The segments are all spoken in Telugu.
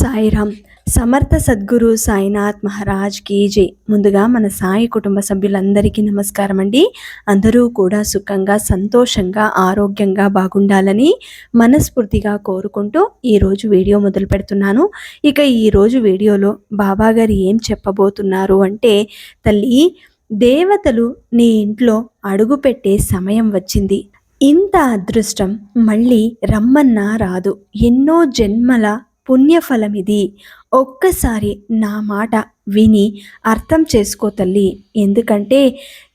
సాయిరామ్ సమర్థ సద్గురు సాయినాథ్ మహారాజ్ కీజే ముందుగా మన సాయి కుటుంబ సభ్యులందరికీ నమస్కారం అండి. అందరూ కూడా సుఖంగా సంతోషంగా ఆరోగ్యంగా బాగుండాలని మనస్ఫూర్తిగా కోరుకుంటూ ఈరోజు వీడియో మొదలు పెడుతున్నాను. ఇక ఈరోజు వీడియోలో బాబా గారు ఏం చెప్పబోతున్నారు అంటే తల్లి దేవతలు నీ ఇంట్లో అడుగుపెట్టే సమయం వచ్చింది. ఇంత అదృష్టం మళ్ళీ రమ్మన్నా రాదు. ఎన్నో జన్మల పుణ్యఫలమిది. ఒక్కసారి నా మాట విని అర్థం చేసుకో తల్లి. ఎందుకంటే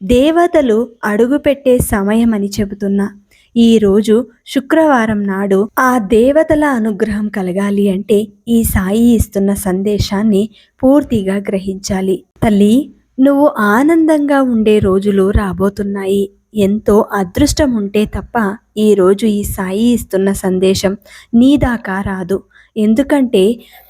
దేవతలు అడుగుపెట్టే సమయం అని చెబుతున్నా ఈరోజు శుక్రవారం నాడు ఆ దేవతల అనుగ్రహం కలగాలి అంటే ఈ సాయి ఇస్తున్న సందేశాన్ని పూర్తిగా గ్రహించాలి. తల్లి నువ్వు ఆనందంగా ఉండే రోజులు రాబోతున్నాయి. ఎంతో అదృష్టం ఉంటే తప్ప ఈరోజు ఈ సాయి ఇస్తున్న సందేశం నీ దాకా రాదు. ఎందుకంటే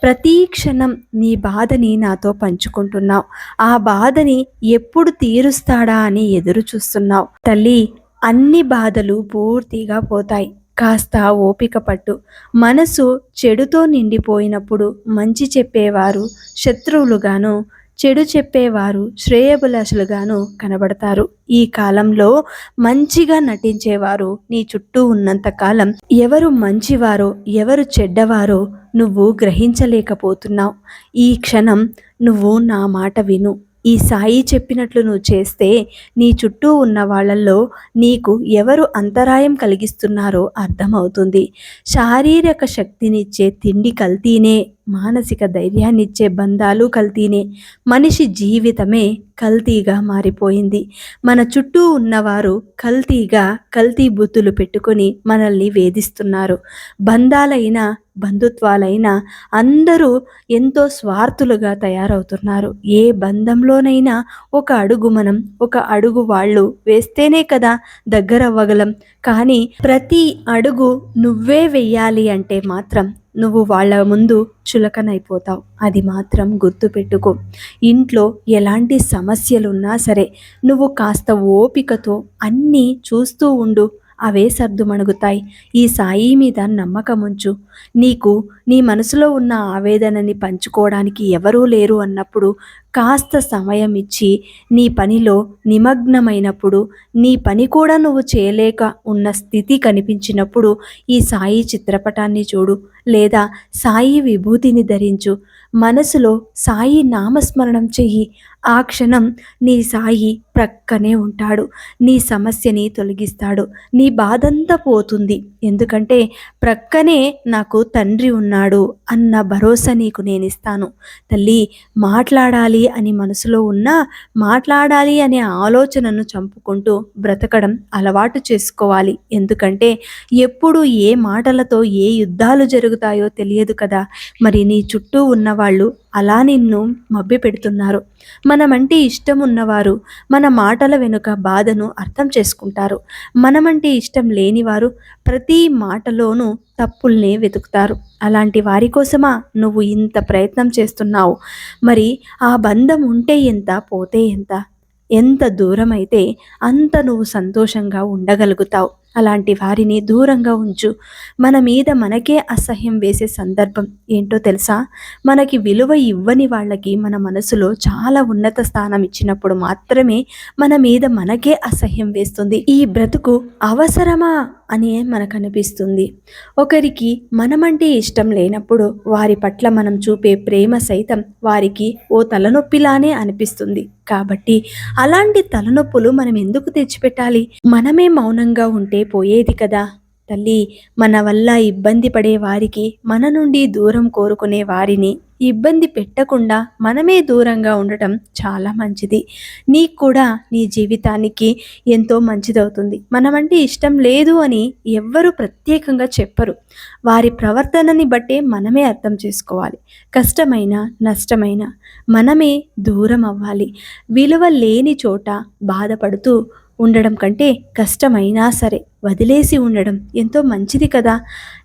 ప్రతి క్షణం నీ బాధని నాతో పంచుకుంటున్నావు. ఆ బాధని ఎప్పుడు తీరుస్తాడా అని ఎదురు చూస్తున్నావు. తల్లి అన్ని బాధలు పూర్తిగా పోతాయి. కాస్త ఓపిక పట్టు. మనసు చెడుతో నిండిపోయినప్పుడు మంచి చెప్పేవారు శత్రువులుగాను చెడు చెప్పేవారు శ్రేయభిలాషులుగాను కనబడతారు. ఈ కాలంలో మంచిగా నటించేవారు నీ చుట్టూ ఉన్నంత కాలం ఎవరు మంచివారో ఎవరు చెడ్డవారో నువ్వు గ్రహించలేకపోతున్నావు. ఈ క్షణం నువ్వు నా మాట విను. ఈ సాయి చెప్పినట్లు నువ్వు చేస్తే నీ చుట్టూ ఉన్న వాళ్ళల్లో నీకు ఎవరు అంతరాయం కలిగిస్తున్నారో అర్థమవుతుంది. శారీరక శక్తినిచ్చే తిండి కల్తీనే. మానసిక ధైర్యాన్నిచ్చే బంధాలు కల్తీనే. మనిషి జీవితమే కల్తీగా మారిపోయింది. మన చుట్టూ ఉన్నవారు కల్తీగా కల్తీ బుద్ధులు పెట్టుకొని మనల్ని వేధిస్తున్నారు. బంధాలైన బంధుత్వాలైనా అందరూ ఎంతో స్వార్థులుగా తయారవుతున్నారు. ఏ బంధంలోనైనా ఒక అడుగు మనం ఒక అడుగు వాళ్ళు వేస్తేనే కదా దగ్గరవ్వగలం. కానీ ప్రతి అడుగు నువ్వే వెయ్యాలి అంటే మాత్రం నువ్వు వాళ్ళ ముందు చులకనైపోతావు. అది మాత్రం గుర్తుపెట్టుకో. ఇంట్లో ఎలాంటి సమస్యలున్నా సరే నువ్వు కాస్త ఓపికతో అన్నీ చూస్తూ ఉండు. అవే సర్దుమణుగుతాయి. ఈ సాయి మీద నమ్మకం ఉంచు నీకు నీ మనసులో ఉన్న ఆవేదనని పంచుకోవడానికి ఎవరూ లేరు అన్నప్పుడు కాస్త సమయం ఇచ్చి నీ పనిలో నిమగ్నమైనప్పుడు నీ పని కూడా నువ్వు చేయలేక ఉన్న స్థితి కనిపించినప్పుడు ఈ సాయి చిత్రపటాన్ని చూడు లేదా సాయి విభూతిని ధరించు. మనసులో సాయి నామస్మరణం చెయ్యి. ఆ క్షణం నీ సాయి ప్రక్కనే ఉంటాడు. నీ సమస్యని తొలగిస్తాడు. నీ బాధంతా పోతుంది. ఎందుకంటే ప్రక్కనే నాకు తండ్రి ఉన్నాడు అన్న భరోసా నీకు నేను ఇస్తాను తల్లి మాట్లాడాలి అని మనసులో ఉన్నా మాట్లాడాలి అనే ఆలోచనను చంపుకుంటూ బ్రతకడం అలవాటు చేసుకోవాలి. ఎందుకంటే ఎప్పుడు ఏ మాటలతో ఏ యుద్ధాలు జరుగుతాయో తెలియదు కదా. మరి నీ చుట్టూ ఉన్నవాళ్ళు అలా నిన్ను మభ్య పెడుతున్నారు మనమంటే ఇష్టం ఉన్నవారు మన మాటల వెనుక బాధను అర్థం చేసుకుంటారు. మనమంటే ఇష్టం లేనివారు ప్రతి మాటలోనూ తప్పుల్నే వెతుకుతారు. అలాంటి వారి కోసమా నువ్వు ఇంత ప్రయత్నం చేస్తున్నావు? మరి ఆ బంధం ఉంటే ఎంత పోతే ఎంత? ఎంత దూరం అయితే అంత నువ్వు సంతోషంగా ఉండగలుగుతావు. అలాంటి వారిని దూరంగా ఉంచు. మన మీద మనకే అసహ్యం వేసే సందర్భం ఏంటో తెలుసా? మనకి విలువ ఇవ్వని వాళ్ళకి మన మనసులో చాలా ఉన్నత స్థానం ఇచ్చినప్పుడు మాత్రమే మన మీద మనకే అసహ్యం వేస్తుంది. ఈ బ్రతుకు అవసరమా? అని మనకు అనిపిస్తుంది ఒకరికి మనమంటే ఇష్టం లేనప్పుడు వారి పట్ల మనం చూపే ప్రేమ సైతం వారికి ఓ తలనొప్పిలానే అనిపిస్తుంది. కాబట్టి అలాంటి తలనొప్పులు మనం ఎందుకు తెచ్చిపెట్టాలి? మనమే మౌనంగా ఉంటే పోయేది కదా. తల్లి మన వల్ల ఇబ్బంది పడే వారికి మన నుండి దూరం కోరుకునే వారిని ఇబ్బంది పెట్టకుండా మనమే దూరంగా ఉండటం చాలా మంచిది. నీకు కూడా నీ జీవితానికి ఎంతో మంచిదవుతుంది. మనమంటే ఇష్టం లేదు అని ఎవ్వరూ ప్రత్యేకంగా చెప్పరు. వారి ప్రవర్తనని బట్టే మనమే అర్థం చేసుకోవాలి. కష్టమైన నష్టమైన మనమే దూరం అవ్వాలి. విలువ లేని చోట బాధపడుతూ ఉండడం కంటే కష్టమైనా సరే వదిలేసి ఉండడం ఎంతో మంచిది కదా.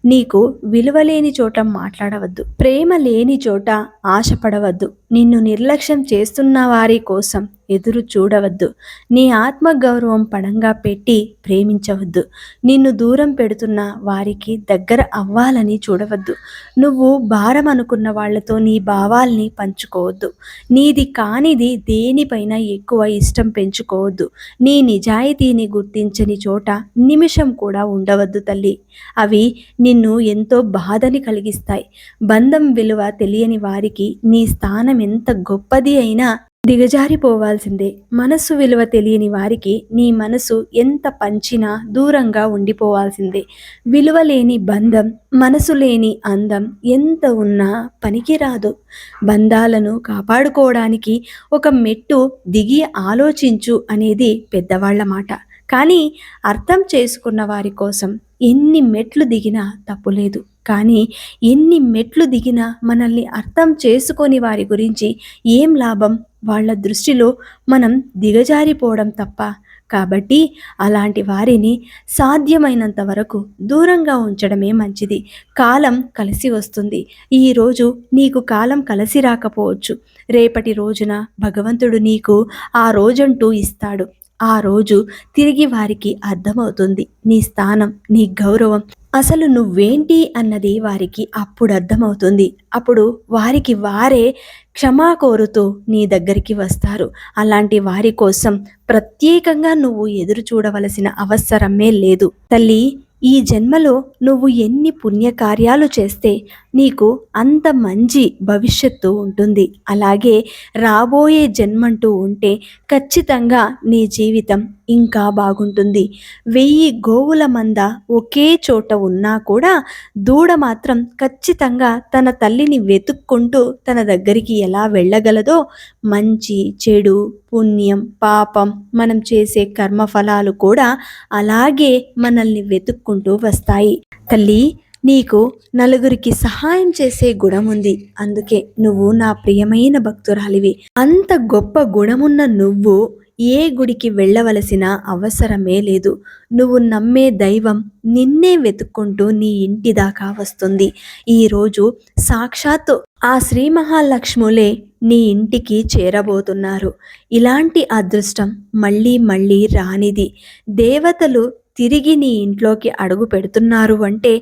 నీకు విలువ లేని చోట మాట్లాడవద్దు ప్రేమ లేని చోట ఆశపడవద్దు. నిన్ను నిర్లక్ష్యం చేస్తున్న వారి కోసం ఎదురు చూడవద్దు. నీ ఆత్మగౌరవం పడంగా పెట్టి ప్రేమించవద్దు. నిన్ను దూరం పెడుతున్న వారికి దగ్గర అవ్వాలని చూడవద్దు. నువ్వు భారం అనుకున్న వాళ్ళతో నీ భావాల్ని పంచుకోవద్దు. నీది కానిది దేనిపైన ఎక్కువ ఇష్టం పెంచుకోవద్దు. నీ నిజాయితీని గుర్తించని చోట నిమిషం కూడా ఉండవద్దు తల్లి. అవి నిన్ను ఎంతో బాధని కలిగిస్తాయి. బంధం విలువ తెలియని వారికి నీ స్థానం ఎంత గొప్పది అయినా దిగజారిపోవాల్సిందే. మనసు విలువ తెలియని వారికి నీ మనసు ఎంత పంచినా దూరంగా ఉండిపోవాల్సిందే. విలువ లేని బంధం మనసు లేని అందం ఎంత ఉన్నా పనికిరాదు. బంధాలను కాపాడుకోవడానికి ఒక మెట్టు దిగి ఆలోచించు అనేది పెద్దవాళ్ళ మాట. కానీ అర్థం చేసుకున్న వారి కోసం ఎన్ని మెట్లు దిగినా తప్పులేదు కానీ ఎన్ని మెట్లు దిగినా మనల్ని అర్థం చేసుకొని వారి గురించి ఏం లాభం? వాళ్ళ దృష్టిలో మనం దిగజారిపోవడం తప్ప. కాబట్టి అలాంటి వారిని సాధ్యమైనంత వరకు దూరంగా ఉంచడమే మంచిది. కాలం కలిసి వస్తుంది. ఈరోజు నీకు కాలం కలిసి రాకపోవచ్చు. రేపటి రోజున భగవంతుడు నీకు ఆ రోజంటూ ఇస్తాడు. ఆ రోజు తిరిగి వారికి అర్థమవుతుంది. నీ స్థానం నీ గౌరవం అసలు నువ్వేంటి అన్నది వారికి అప్పుడు అర్థమవుతుంది. అప్పుడు వారికి వారే క్షమా కోరుతూ నీ దగ్గరికి వస్తారు. అలాంటి వారి కోసం ప్రత్యేకంగా నువ్వు ఎదురు చూడవలసిన అవసరమే లేదు. తల్లి ఈ జన్మలో నువ్వు ఎన్ని పుణ్యకార్యాలు చేస్తే నీకు అంత మంచి భవిష్యత్తు ఉంటుంది. అలాగే రాబోయే జన్మంటూ ఉంటే ఖచ్చితంగా నీ జీవితం ఇంకా బాగుంటుంది. వెయ్యి గోవుల మంద ఒకే చోట ఉన్నా కూడా దూడ మాత్రం ఖచ్చితంగా తన తల్లిని వెతుక్కుంటూ తన దగ్గరికి ఎలా వెళ్ళగలదో మంచి చెడు పుణ్యం పాపం మనం చేసే కర్మఫలాలు కూడా అలాగే మనల్ని వెతుక్కుంటూ వస్తాయి. తల్లి నీకు నలుగురికి సహాయం చేసే గుణం ఉంది. అందుకే నువ్వు నా ప్రియమైన భక్తురాలివి. అంత గొప్ప గుణమున్న నువ్వు ఏ గుడికి వెళ్ళవలసిన అవసరమే లేదు. నువ్వు నమ్మే దైవం నిన్నే వెతుక్కుంటూ నీ ఇంటి దాకా వస్తుంది ఈరోజు సాక్షాత్తు ఆ శ్రీ మహాలక్ష్ములే నీ ఇంటికి చేరబోతున్నారు. ఇలాంటి అదృష్టం మళ్ళీ మళ్ళీ రానిది. దేవతలు తిరిగి నీ ఇంట్లోకి అడుగు పెడుతున్నారు అంటే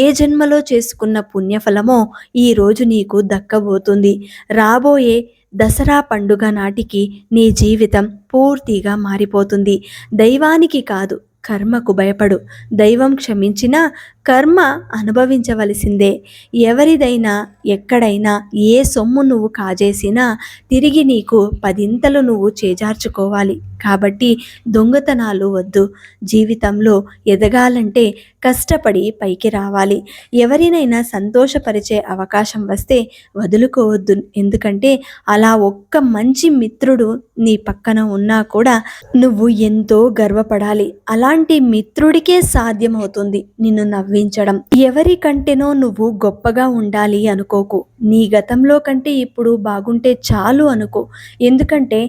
ఏ జన్మలో చేసుకున్న పుణ్యఫలమో ఈరోజు నీకు దక్కబోతుంది. రాబోయే దసరా పండుగ నాటికి నీ జీవితం పూర్తిగా మారిపోతుంది. దైవానికి కాదు కర్మకు భయపడు. దైవం క్షమించినా కర్మ అనుభవించవలసిందే. ఎవరిదైనా ఎక్కడైనా ఏ సొమ్ము నువ్వు కాజేసినా తిరిగి నీకు పదింతలు నువ్వు చేజార్చుకోవాలి. కాబట్టి దొంగతనాలు వద్దు. జీవితంలో ఎదగాలంటే కష్టపడి పైకి రావాలి. ఎవరినైనా సంతోషపరిచే అవకాశం వస్తే వదులుకోవద్దు. ఎందుకంటే అలా ఒక్క మంచి మిత్రుడు నీ పక్కన ఉన్నా కూడా నువ్వు ఎంతో గర్వపడాలి. అలాంటి మిత్రుడికే సాధ్యమవుతుంది. నిన్ను నవ్వించడం ఎవరికంటేనో నువ్వు గొప్పగా ఉండాలి అనుకోకు. నీ గతంలో కంటే ఇప్పుడు బాగుంటే చాలు అనుకో. ఎందుకంటే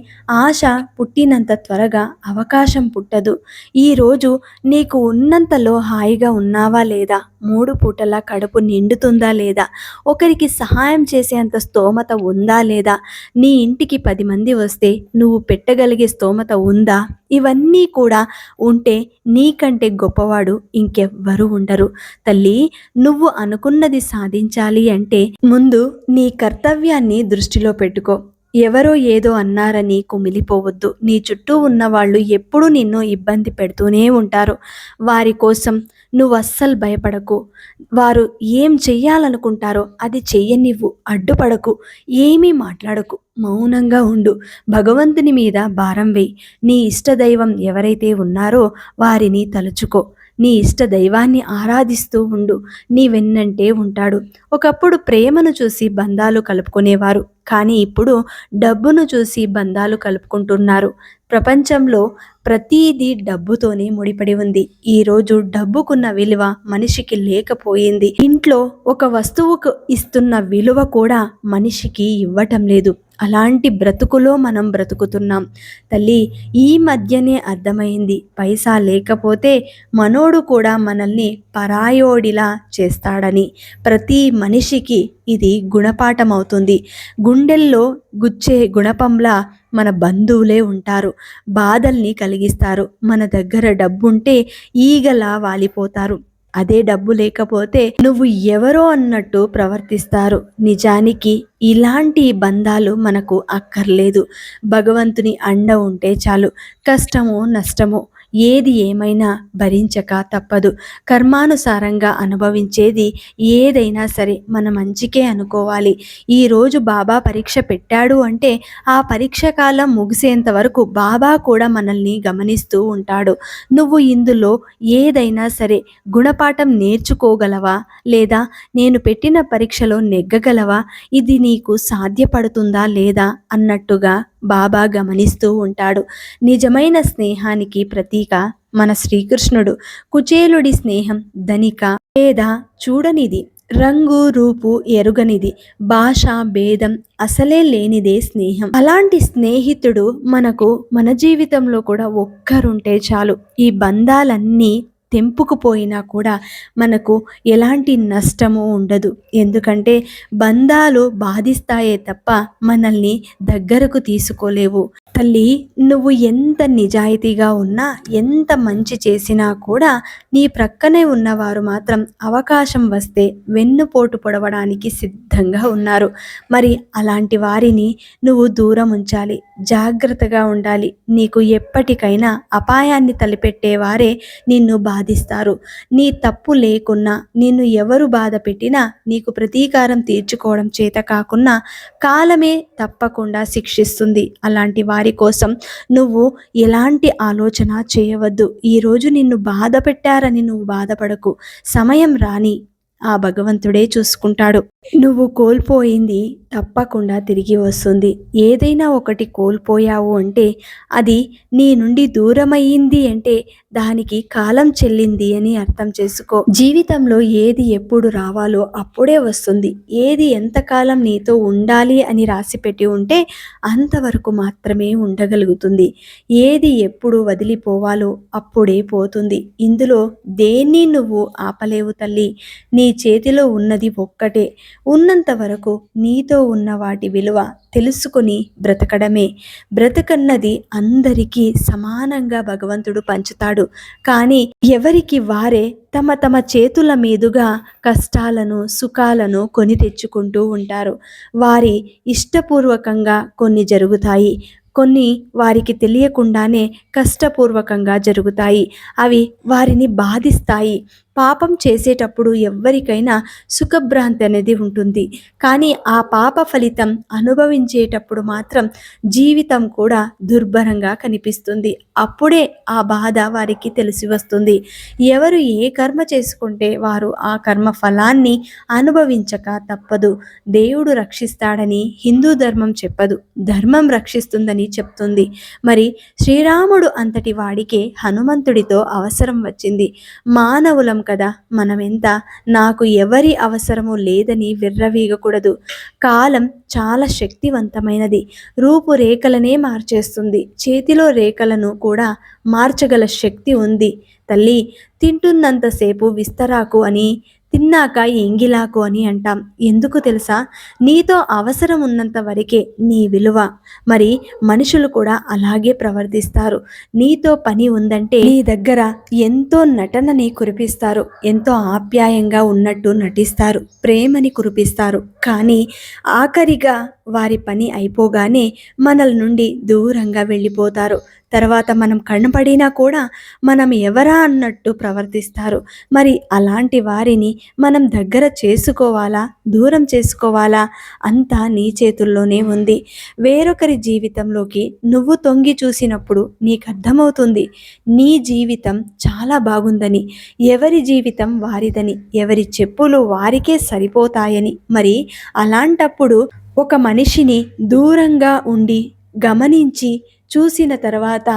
ఆశ పుట్టినంత త్వరగా అవకాశం పుట్టదు. ఈరోజు నీకు ఉన్నంతలో హాయిగా ఉన్నావా లేదా? మూడు పూటల కడుపు నిండుతుందా లేదా? ఒకరికి సహాయం చేసేంత స్తోమత ఉందా లేదా? నీ ఇంటికి పది మంది వస్తే నువ్వు పెట్టగలిగే స్తోమత ఉందా? ఇవన్నీ కూడా ఉంటే నీకంటే గొప్పవాడు ఇంకెవ్వరూ ఉండరు. తల్లి నువ్వు అనుకున్నది సాధించాలి అంటే ముందు నీ కర్తవ్యాన్ని దృష్టిలో పెట్టుకో. ఎవరో ఏదో అన్నారని కుమిలిపోవద్దు. నీ చుట్టూ ఉన్న వాళ్ళు ఎప్పుడూ నిన్ను ఇబ్బంది పెడుతూనే ఉంటారు. వారి కోసం నువ్వు అస్సలు భయపడకు. వారు ఏం చెయ్యాలనుకుంటారో అది చెయ్యనివ్వు. అడ్డుపడకు. ఏమీ మాట్లాడకు. మౌనంగా ఉండు. భగవంతుని మీద భారం వేయి. నీ ఇష్టదైవం ఎవరైతే ఉన్నారో వారిని తలుచుకో. నీ ఇష్ట దైవాన్ని ఆరాధిస్తూ ఉండు. నీ వెన్నంటే ఉంటాడు. ఒకప్పుడు ప్రేమను చూసి బంధాలు కలుపుకునేవారు. కానీ ఇప్పుడు డబ్బును చూసి బంధాలు కలుపుకుంటున్నారు. ప్రపంచంలో ప్రతీది డబ్బుతోనే ముడిపడి ఉంది. ఈరోజు డబ్బుకున్న విలువ మనిషికి లేకపోయింది. ఇంట్లో ఒక వస్తువుకు ఇస్తున్న విలువ కూడా మనిషికి ఇవ్వటం లేదు. అలాంటి బ్రతుకులో మనం బ్రతుకుతున్నాం. తల్లి ఈ మధ్యనే అర్థమైంది. పైసా లేకపోతే మనోడు కూడా మనల్ని పరాయోడిలా చేస్తాడని. ప్రతి మనిషికి ఇది గుణపాఠం అవుతుంది గుండెల్లో గుచ్చే గుణపంలా మన బంధువులే ఉంటారు. బాధల్ని కలిగిస్తారు. మన దగ్గర డబ్బుంటే ఈగలా వాలిపోతారు. అదే డబ్బు లేకపోతే నువ్వు ఎవరో అన్నట్టు ప్రవర్తిస్తారు. నిజానికి ఇలాంటి బంధాలు మనకు అక్కర్లేదు. భగవంతుని అండ ఉంటే చాలు. కష్టమో నష్టమో ఏది ఏమైనా భరించక తప్పదు. కర్మానుసారంగా అనుభవించేది ఏదైనా సరే మన మంచికే అనుకోవాలి. ఈరోజు బాబా పరీక్ష పెట్టాడు అంటే ఆ పరీక్ష కాలం ముగిసేంత వరకు బాబా కూడా మనల్ని గమనిస్తూ ఉంటాడు. నువ్వు ఇందులో ఏదైనా సరే గుణపాఠం నేర్చుకోగలవా? లేదా నేను పెట్టిన పరీక్షలో నెగ్గగలవా? ఇది నీకు సాధ్యపడుతుందా లేదా? అన్నట్టుగా బాబా గమనిస్తూ ఉంటాడు. నిజమైన స్నేహానికి ప్రతీక మన శ్రీకృష్ణుడు. కుచేలుడి స్నేహం ధనిక లేదా చూడనిది. రంగు రూపు ఎరుగనిది. భాష భేదం అసలే లేనిదే స్నేహం. అలాంటి స్నేహితుడు మనకు మన జీవితంలో కూడా ఒక్కరుంటే చాలు. ఈ బంధాలన్నీ తెంపుకుపోయినా కూడా మనకు ఎలాంటి నష్టము ఉండదు. ఎందుకంటే బంధాలు బాధిస్తాయే తప్ప మనల్ని దగ్గరకు తీసుకోలేవు. తల్లి నువ్వు ఎంత నిజాయితీగా ఉన్నా ఎంత మంచి చేసినా కూడా నీ ప్రక్కనే ఉన్నవారు మాత్రం అవకాశం వస్తే వెన్నుపోటు పొడవడానికి సిద్ధంగా ఉన్నారు. మరి అలాంటి వారిని నువ్వు దూరం ఉంచాలి జాగ్రత్తగా ఉండాలి. నీకు ఎప్పటికైనా అపాయాన్ని తలపెట్టేవారే నిన్ను బాధిస్తారు. నీ తప్పు లేకున్నా నిన్ను ఎవరు బాధ పెట్టినా నీకు ప్రతీకారం తీర్చుకోవడం చేత కాకున్నా కాలమే తప్పకుండా శిక్షిస్తుంది. అలాంటి వారి కోసం నువ్వు ఎలాంటి ఆలోచన చేయవద్దు. ఈరోజు నిన్ను బాధ పెట్టారని నువ్వు బాధపడకు. సమయం రాని ఆ భగవంతుడే చూసుకుంటాడు. నువ్వు కోల్పోయింది తప్పకుండా తిరిగి వస్తుంది. ఏదైనా ఒకటి కోల్పోయావు అంటే అది నీ నుండి దూరమయ్యింది అంటే దానికి కాలం చెల్లింది అని అర్థం చేసుకో. జీవితంలో ఏది ఎప్పుడు రావాలో అప్పుడే వస్తుంది. ఏది ఎంతకాలం నీతో ఉండాలి అని రాసిపెట్టి ఉంటే అంతవరకు మాత్రమే ఉండగలుగుతుంది. ఏది ఎప్పుడు వదిలిపోవాలో అప్పుడే పోతుంది. ఇందులో దేన్ని నువ్వు ఆపలేవు తల్లి? నీ చేతిలో ఉన్నది ఒక్కటే. ఉన్నంత వరకు నీతో ఉన్న వాటి విలువ తెలుసుకొని బ్రతకడమే. బ్రతకన్నది అందరికీ సమానంగా భగవంతుడు పంచుతాడు. కానీ ఎవరికి వారే తమ తమ చేతుల మీదుగా కష్టాలను సుఖాలను కొని తెచ్చుకుంటూ ఉంటారు. వారి ఇష్టపూర్వకంగా కొన్ని జరుగుతాయి. కొన్ని వారికి తెలియకుండానే కష్టపూర్వకంగా జరుగుతాయి. అవి వారిని బాధిస్తాయి. పాపం చేసేటప్పుడు ఎవ్వరికైనా సుఖభ్రాంతి అనేది ఉంటుంది. కానీ ఆ పాప ఫలితం అనుభవించేటప్పుడు మాత్రం జీవితం కూడా దుర్భరంగా కనిపిస్తుంది. అప్పుడే ఆ బాధ వారికి తెలిసి వస్తుంది. ఎవరు ఏ కర్మ చేసుకుంటే వారు ఆ కర్మ ఫలాన్ని అనుభవించక తప్పదు. దేవుడు రక్షిస్తాడని హిందూ ధర్మం చెప్పదు. ధర్మం రక్షిస్తుందని చెప్తుంది. మరి శ్రీరాముడు అంతటి వాడికే హనుమంతుడితో అవసరం వచ్చింది. మానవులం కదా మనమెంత నాకు ఎవరి అవసరము లేదని విర్రవీగకూడదు. కాలం చాలా శక్తివంతమైనది. రూపురేఖలనే మార్చేస్తుంది. చేతిలో రేఖలను కూడా మార్చగల శక్తి ఉంది. తల్లి తింటున్నంతసేపు విస్తరాకు అని తిన్నాక ఎంగిలాకు అని అంటాం. ఎందుకు తెలుసా? నీతో అవసరం ఉన్నంత వరకే నీ విలువ. మరి మనుషులు కూడా అలాగే ప్రవర్తిస్తారు. నీతో పని ఉందంటే నీ దగ్గర ఎంతో నటనని కురిపిస్తారు. ఎంతో ఆప్యాయంగా ఉన్నట్టు నటిస్తారు. ప్రేమని కురిపిస్తారు. కానీ ఆఖరిగా వారి పని అయిపోగానే మనల నుండి దూరంగా వెళ్ళిపోతారు. తర్వాత మనం కనపడినా కూడా మనం ఎవరా అన్నట్టు ప్రవర్తిస్తారు. మరి అలాంటి వారిని మనం దగ్గర చేసుకోవాలా? దూరం చేసుకోవాలా? అంతా నీ చేతుల్లోనే ఉంది. వేరొకరి జీవితంలోకి నువ్వు తొంగి చూసినప్పుడు నీకు అర్థమవుతుంది నీ జీవితం చాలా బాగుందని. ఎవరి జీవితం వారిదని. ఎవరి చెప్పులు వారికే సరిపోతాయని. మరి అలాంటప్పుడు ఒక మనిషిని దూరంగా ఉండి గమనించి చూసిన తర్వాత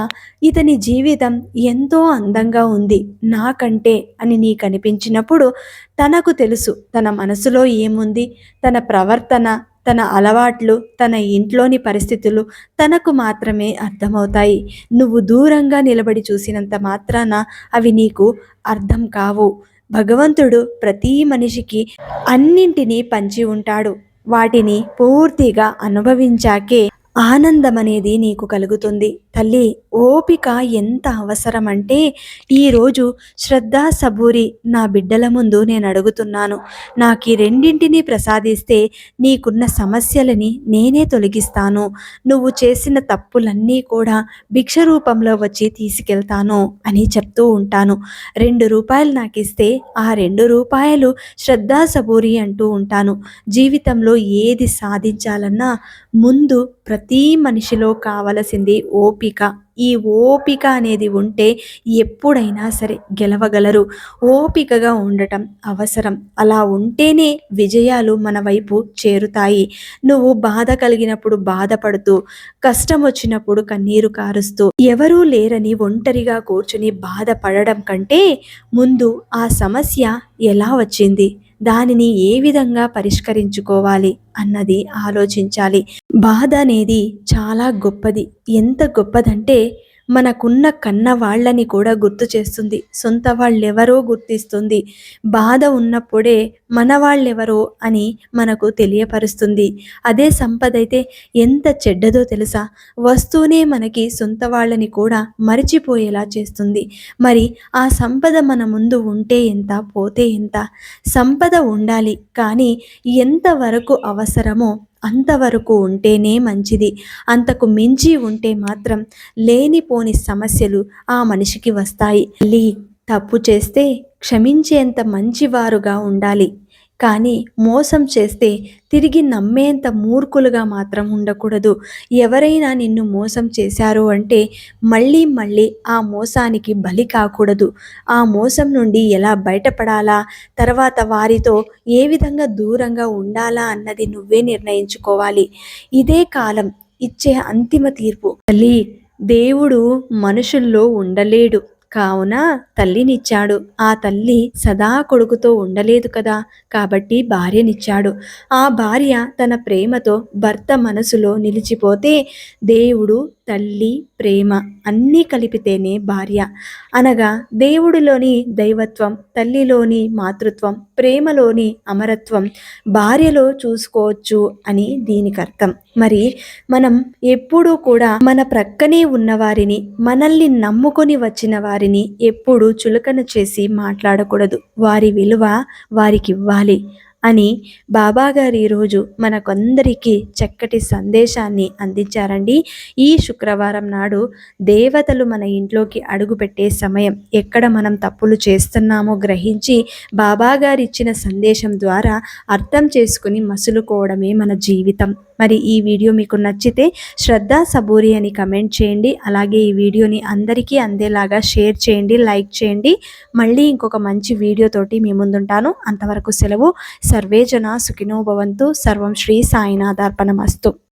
ఇతని జీవితం ఎంతో అందంగా ఉంది. నాకంటే అని నీకు అనిపించినప్పుడు తనకు తెలుసు తన మనసులో ఏముంది. తన ప్రవర్తన తన అలవాట్లు తన ఇంట్లోని పరిస్థితులు తనకు మాత్రమే అర్థమవుతాయి. నువ్వు దూరంగా నిలబడి చూసినంత మాత్రాన అవి నీకు అర్థం కావు. భగవంతుడు ప్రతి మనిషికి అన్నింటినీ పంచి ఉంటాడు. వాటిని పూర్తిగా అనుభవించాకే ఆనందం అనేది నీకు కలుగుతుంది. తల్లి ఓపిక ఎంత అవసరం అంటే ఈరోజు శ్రద్ధ సబూరి నా బిడ్డల ముందు నేను అడుగుతున్నాను. నాకు ఈ రెండింటిని ప్రసాదిస్తే నీకున్న సమస్యలని నేనే తొలగిస్తాను. నువ్వు చేసిన తప్పులన్నీ కూడా భిక్ష రూపంలో వచ్చి తీసుకెళ్తాను అని చెప్తూ ఉంటాను. రెండు రూపాయలు నాకు ఇస్తే ఆ రెండు రూపాయలు శ్రద్ధ సబూరి అంటూ ఉంటాను. జీవితంలో ఏది సాధించాలన్నా ముందు ప్రతి మనిషిలో కావలసింది ఓపిక. ఈ ఓపిక అనేది ఉంటే ఎప్పుడైనా సరే గెలవగలరు. ఓపికగా ఉండటం అవసరం. అలా ఉంటేనే విజయాలు మన వైపు చేరుతాయి. నువ్వు బాధ కలిగినప్పుడు బాధపడుతూ కష్టం వచ్చినప్పుడు కన్నీరు కారుస్తూ ఎవరూ లేరని ఒంటరిగా కూర్చుని బాధపడడం కంటే ముందు ఆ సమస్య ఎలా వచ్చింది? దానిని ఏ విధంగా పరిష్కరించుకోవాలి అన్నది ఆలోచించాలి. బాధ అనేది చాలా గొప్పది. ఎంత గొప్పదంటే మనకున్న కన్న వాళ్ళని కూడా గుర్తు చేస్తుంది. సొంత వాళ్ళెవరో గుర్తిస్తుంది. బాధ ఉన్నప్పుడే మన వాళ్ళెవరో అని మనకు తెలియపరుస్తుంది. అదే సంపద అయితే ఎంత చెడ్డదో తెలుసా? వస్తూనే మనకి సొంత వాళ్ళని కూడా మరిచిపోయేలా చేస్తుంది. మరి ఆ సంపద మన ముందు ఉంటే ఎంత పోతే ఎంత? సంపద ఉండాలి కానీ ఎంతవరకు అవసరమో అంతవరకు ఉంటేనే మంచిది. అంతకు మించి ఉంటే మాత్రం లేనిపోని సమస్యలు ఆ మనిషికి వస్తాయి. లీ తప్పు చేస్తే క్షమించేంత మంచివారుగా ఉండాలి. కానీ మోసం చేస్తే తిరిగి నమ్మేంత మూర్ఖులుగా మాత్రం ఉండకూడదు. ఎవరైనా నిన్ను మోసం చేశారు అంటే మళ్ళీ మళ్ళీ ఆ మోసానికి బలి కాకూడదు. ఆ మోసం నుండి ఎలా బయటపడాలా? తర్వాత వారితో ఏ విధంగా దూరంగా ఉండాలా అన్నది నువ్వే నిర్ణయించుకోవాలి. ఇదే కాలం ఇచ్చే అంతిమ తీర్పు. తల్లి దేవుడు మనుషుల్లో ఉండలేడు. కావున తల్లినిచ్చాడు. ఆ తల్లి సదా కొడుకుతో ఉండలేదు కదా. కాబట్టి భార్యనిచ్చాడు. ఆ భార్య తన ప్రేమతో భర్త మనసులో నిలిచిపోతే దేవుడు తల్లి ప్రేమ అన్నీ కలిపితేనే భార్య. అనగా దేవుడిలోని దైవత్వం తల్లిలోని మాతృత్వం ప్రేమలోని అమరత్వం భార్యలో చూసుకోవచ్చు అని దీనికి అర్థం మరి మనం ఎప్పుడూ కూడా మన ప్రక్కనే ఉన్నవారిని మనల్ని నమ్ముకొని వచ్చిన వారిని ఎప్పుడూ చులకన చేసి మాట్లాడకూడదు. వారి విలువ వారికి ఇవ్వాలి. అని బాబాగారు ఈరోజు మనకందరికీ చక్కటి సందేశాన్ని అందించారండి. ఈ శుక్రవారం నాడు దేవతలు మన ఇంట్లోకి అడుగుపెట్టే సమయం ఎక్కడ మనం తప్పులు చేస్తున్నామో గ్రహించి బాబాగారు ఇచ్చిన సందేశం ద్వారా అర్థం చేసుకుని మసులుకోవడమే మన జీవితం. మరి ఈ వీడియో మీకు నచ్చితే శ్రద్ధ సబూరి అని కమెంట్ చేయండి. అలాగే ఈ వీడియోని అందరికీ అందేలాగా షేర్ చేయండి లైక్ చేయండి. మళ్ళీ ఇంకొక మంచి వీడియోతోటి మీ ముందుంటాను. అంతవరకు సెలవు. సర్వేజన సుఖినోభవంతు సుఖినో భవంతు. సర్వం శ్రీ సాయినాథార్పణమస్తు.